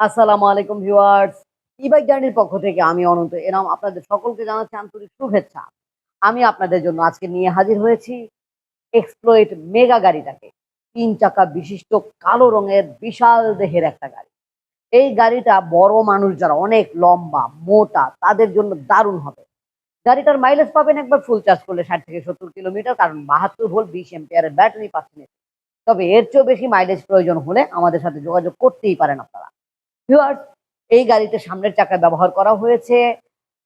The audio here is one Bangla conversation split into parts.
আসসালামু আলাইকুম ভিউয়ার্স ই বাইক জার্নির পক্ষ থেকে আমি অনন্ত এনাম আপনাদের সকলকে জানাচ্ছি আন্তরিক শুভেচ্ছা। আমি আপনাদের জন্য আজকে নিয়ে হাজির হয়েছি এক্সপ্লোয়েট মেগা গাড়িটাকে। তিন চাকা বিশিষ্ট কালো রঙের বিশাল দেহের একটা গাড়ি। এই গাড়িটা বড় মানুষ যারা অনেক লম্বা, মোটা, তাদের জন্য দারুণ হবে। গাড়িটার মাইলেজ পাবেন একবার ফুল চার্জ করলে ষাট থেকে সত্তর কিলোমিটার, কারণ বাহাত্তর ভোল্ট বিশ এম্পিয়ারের ব্যাটারি পাচ্ছেন তবে এর চেয়েও বেশি মাইলেজ প্রয়োজন হলে আমাদের সাথে যোগাযোগ করতেই পারেন আপনারা। ভিউয়ার্স এই গাড়িতে সামনের চাকায় ব্যবহার করা হয়েছে।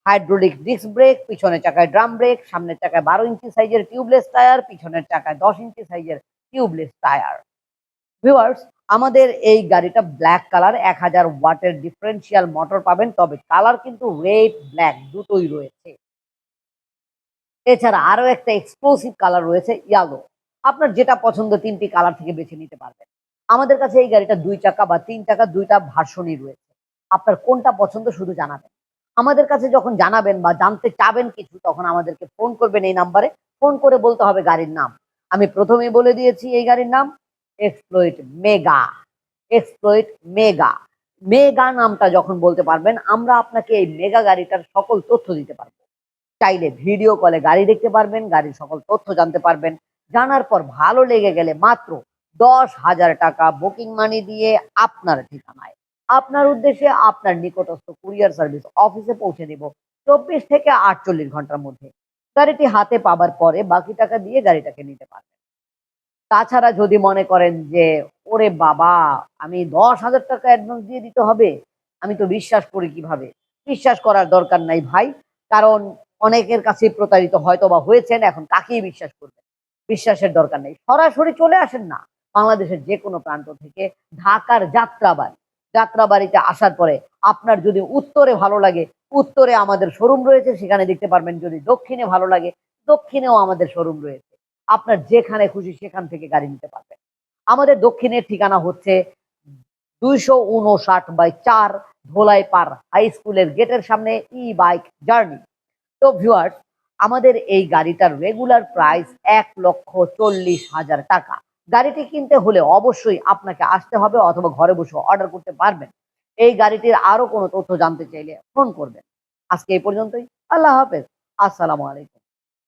হাইড্রোলিক ডিস্ক ব্রেক পিছনের চাকায় ড্রাম ব্রেক সামনের চাকায় বারো ইঞ্চি সাইজের টিউবলেস টায়ার পিছনের চাকায় দশ ইঞ্চি সাইজের টিউবলেস টায়ার ভিউয়ার্স আমাদের এই গাড়িটা ব্ল্যাক কালার এক হাজার ওয়াটের ডিফারেন্সিয়াল মোটর পাবেন, তবে কালার কিন্তু রেড ব্ল্যাক দুটোই রয়েছে। এছাড়া আরও একটা এক্সক্লুসিভ কালার রয়েছে ইয়ালো আপনার যেটা পছন্দ, তিনটি কালার থেকে বেছে নিতে পারবেন। আমাদের কাছে এই গাড়িটা দুই চাকা বা তিন চাকা দুইটা ভার্সনই রয়েছে। আপনার কোনটা পছন্দ শুধু জানাবেন। আমাদের কাছে যখন জানাবেন বা জানতে চাবেন কিছু, তখন আমাদেরকে ফোন করবেন এই নাম্বারে। ফোন করে বলতে হবে গাড়ির নাম। আমি প্রথমেই বলে দিয়েছি এই গাড়ির নাম exploit mega exploit mega mega নামটা যখন বলতে পারবেন, আমরা আপনাকে এই মেগা গাড়িটার সকল তথ্য দিতে পারব। চাইলে ভিডিও কলে গাড়ি দেখতে পারবেন, গাড়ির সকল তথ্য জানতে পারবেন। জানার পর ভালো লেগে গেলে মাত্র দশ হাজার টাকা বুকিং মানি দিয়ে আপনার ঠিকানায়। আপনার উদ্দেশ্যে আপনার নিকটস্থ কুরিয়ার সার্ভিস অফিসে পৌঁছে দেব চব্বিশ থেকে আটচল্লিশ ঘণ্টার মধ্যে। গাড়িটি হাতে পাবার পরে বাকি টাকা দিয়ে গাড়িটাকে নিতে পারবেন। তাছাড়া যদি মনে করেন যে, ওরে বাবা, আমি দশ হাজার টাকা অ্যাডভান্স দিয়ে দিতে হবে? আমি তো বিশ্বাস করি কীভাবে? বিশ্বাস করার দরকার নাই ভাই, কারণ অনেকের কাছে প্রতারিত হয়তো বা হয়েছেন, এখন কাকেই বিশ্বাস করবেন। বিশ্বাসের দরকার নেই। সরাসরি চলে আসেন না। বাংলাদেশের যে কোনো প্রান্ত থেকে ঢাকার যাত্রাবাড়ি, যাত্রাবাড়িতে আসার পরে আপনার যদি উত্তরে ভালো লাগে, উত্তরে আমাদের শোরুম রয়েছে, সেখানে দেখতে পারবেন যদি দক্ষিণে ভালো লাগে, দক্ষিণেও আমাদের শোরুম রয়েছে। আপনার যেখানে খুশি সেখান থেকে গাড়ি নিতে পারবেন। আমাদের দক্ষিণের ঠিকানা হচ্ছে দুইশো উনষাট বাই চার ধোলাই পার হাই স্কুলের গেটের সামনে ই বাইক জার্নি তো ভিউয়ার্স আমাদের এই গাড়িটার রেগুলার প্রাইস এক লক্ষ চল্লিশ হাজার টাকা। গাড়িটি কিনতে হলে অবশ্যই আপনাকে আসতে হবে অথবা ঘরে বসে অর্ডার করতে পারবেন। এই গাড়িটির আরও কোনো তথ্য জানতে চাইলে ফোন করবেন। আজকে এই পর্যন্তই। আল্লাহ হাফেজ। আসসালামু আলাইকুম।